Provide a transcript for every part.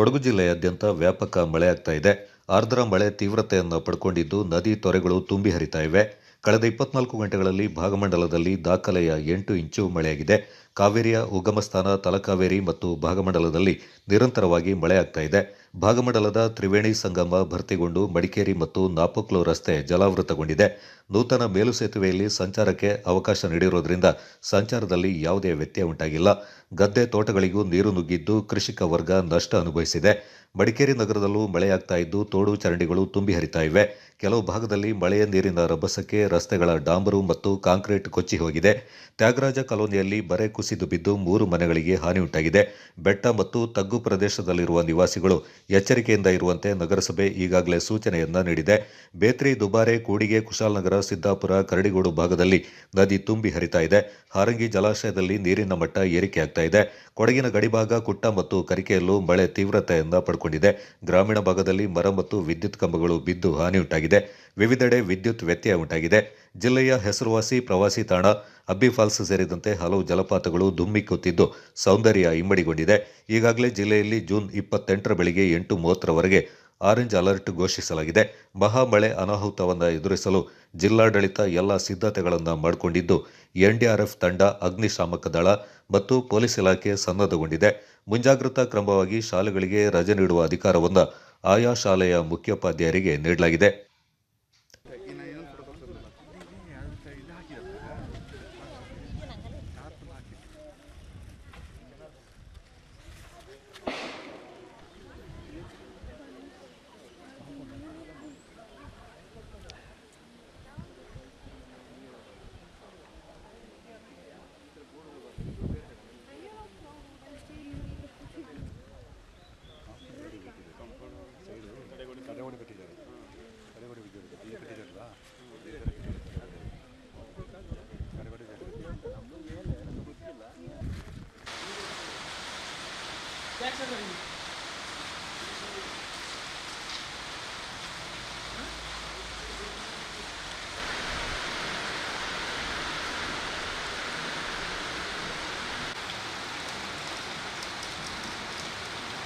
ಕೊಡಗು ಜಿಲ್ಲೆಯಾದ್ಯಂತ ವ್ಯಾಪಕ ಮಳೆಯಾಗ್ತಾ ಇದೆ. ಆರ್ದ್ರ ಮಳೆ ತೀವ್ರತೆಯನ್ನು ಪಡ್ಕೊಂಡಿದ್ದು ನದಿ ತೊರೆಗಳು ತುಂಬಿ ಹರಿತಾ ಇವೆ. ಕಳೆದ ಇಪ್ಪತ್ನಾಲ್ಕು ಗಂಟೆಗಳಲ್ಲಿ ಭಾಗಮಂಡಲದಲ್ಲಿ ದಾಖಲೆಯ ಎಂಟು ಇಂಚು ಮಳೆಯಾಗಿದೆ. ಕಾವೇರಿಯ ಉಗಮಸ್ಥಾನ ತಲಕಾವೇರಿ ಮತ್ತು ಭಾಗಮಂಡಲದಲ್ಲಿ ನಿರಂತರವಾಗಿ ಮಳೆಯಾಗ್ತಾ ಇದೆ. ಭಾಗಮಂಡಲದ ತ್ರಿವೇಣಿ ಸಂಗಮ ಭರ್ತಿಗೊಂಡು ಮಡಿಕೇರಿ ಮತ್ತು ನಾಪೋಕ್ಲು ರಸ್ತೆ ಜಲಾವೃತಗೊಂಡಿದೆ. ನೂತನ ಮೇಲು ಸೇತುವೆಯಲ್ಲಿ ಸಂಚಾರಕ್ಕೆ ಅವಕಾಶ ನೀಡಿರುವುದರಿಂದ ಸಂಚಾರದಲ್ಲಿ ಯಾವುದೇ ವ್ಯತ್ಯಯ ಉಂಟಾಗಿಲ್ಲ. ಗದ್ದೆ ತೋಟಗಳಿಗೂ ನೀರು ನುಗ್ಗಿದ್ದು ಕೃಷಿಕ ವರ್ಗ ನಷ್ಟ ಅನುಭವಿಸಿದೆ. ಮಡಿಕೇರಿ ನಗರದಲ್ಲೂ ಮಳೆಯಾಗ್ತಾ ಇದ್ದು ತೋಡು ಚರಂಡಿಗಳು ತುಂಬಿ ಹರಿತಾ ಇವೆ. ಕೆಲವು ಭಾಗದಲ್ಲಿ ಮಳೆಯ ನೀರಿನ ರಭಸಕ್ಕೆ ರಸ್ತೆಗಳ ಡಾಂಬರು ಮತ್ತು ಕಾಂಕ್ರೀಟ್ ಕೊಚ್ಚಿ ಹೋಗಿದೆ. ತ್ಯಾಗರಾಜ ಕಾಲೋನಿಯಲ್ಲಿ ಬರೆ ಕುಸಿದು ಬಿದ್ದು ಮೂರು ಮನೆಗಳಿಗೆ ಹಾನಿ ಉಂಟಾಗಿದೆ ಬೆಟ್ಟ ಮತ್ತು ತಗ್ಗು ಪ್ರದೇಶದಲ್ಲಿರುವ ನಿವಾಸಿಗಳು ಎಚ್ಚರಿಕೆಯಿಂದ ಇರುವಂತೆ ನಗರಸಭೆ ಈಗಾಗಲೇ ಸೂಚನೆಯನ್ನ ನೀಡಿದೆ. ಬೇತ್ರಿ, ದುಬಾರೆ, ಕೂಡಿಗೆ ಕುಶಾಲನಗರ ಸಿದ್ದಾಪುರ, ಕರಡಿಗೋಡು ಭಾಗದಲ್ಲಿ ನದಿ ತುಂಬಿ ಹರಿತಾ ಇದೆ. ಹಾರಂಗಿ ಜಲಾಶಯದಲ್ಲಿ ನೀರಿನ ಮಟ್ಟ ಏರಿಕೆಯಾಗ್ತಾ ಇದೆ. ಕೊಡಗಿನ ಗಡಿಭಾಗ, ಕುಟ್ಟ ಮತ್ತು ಕರಿಕೆಯಲ್ಲೂ ಮಳೆ ತೀವ್ರತೆಯನ್ನ ಪಡ್ಕೊಂಡಿದೆ. ಗ್ರಾಮೀಣ ಭಾಗದಲ್ಲಿ ಮರ ಮತ್ತು ವಿದ್ಯುತ್ ಕಂಬಗಳು ಬಿದ್ದು ಹಾನಿ ಉಂಟಾಗಿದೆ ವಿವಿಧೆಡೆ ವಿದ್ಯುತ್ ವ್ಯತ್ಯಯ ಉಂಟಾಗಿದೆ. ಜಿಲ್ಲೆಯ ಹೆಸರುವಾಸಿ ಪ್ರವಾಸಿ ತಾಣ ಅಬ್ಬಿ ಫಾಲ್ಸ್ ಸೇರಿದಂತೆ ಹಲವು ಜಲಪಾತಗಳು ಧುಮ್ಮಿಕ್ಕುತ್ತಿದ್ದು ಸೌಂದರ್ಯ ಇಮ್ಮಡಿಗೊಂಡಿದೆ. ಈಗಾಗಲೇ ಜಿಲ್ಲೆಯಲ್ಲಿ ಜೂನ್ ಇಪ್ಪತ್ತೆಂಟರ ಬೆಳಿಗ್ಗೆ ಎಂಟು ಮೂವತ್ತರವರೆಗೆ ಆರೆಂಜ್ ಅಲರ್ಟ್ ಘೋಷಿಸಲಾಗಿದೆ. ಮಹಾಮಳೆ ಅನಾಹುತವನ್ನು ಎದುರಿಸಲು ಜಿಲ್ಲಾಡಳಿತ ಎಲ್ಲ ಸಿದ್ಧತೆಗಳನ್ನು ಮಾಡಿಕೊಂಡಿದ್ದು, ಎನ್ಡಿಆರ್ಎಫ್ ತಂಡ, ಅಗ್ನಿಶಾಮಕ ದಳ ಮತ್ತು ಪೊಲೀಸ್ ಇಲಾಖೆ ಸನ್ನದ್ಧಗೊಂಡಿದೆ. ಮುಂಜಾಗ್ರತಾ ಕ್ರಮವಾಗಿ ಶಾಲೆಗಳಿಗೆ ರಜೆ ನೀಡುವ ಅಧಿಕಾರವನ್ನು ಆಯಾ ಶಾಲೆಯ ಮುಖ್ಯೋಪಾಧ್ಯಾಯರಿಗೆ ನೀಡಲಾಗಿದೆ.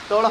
走了。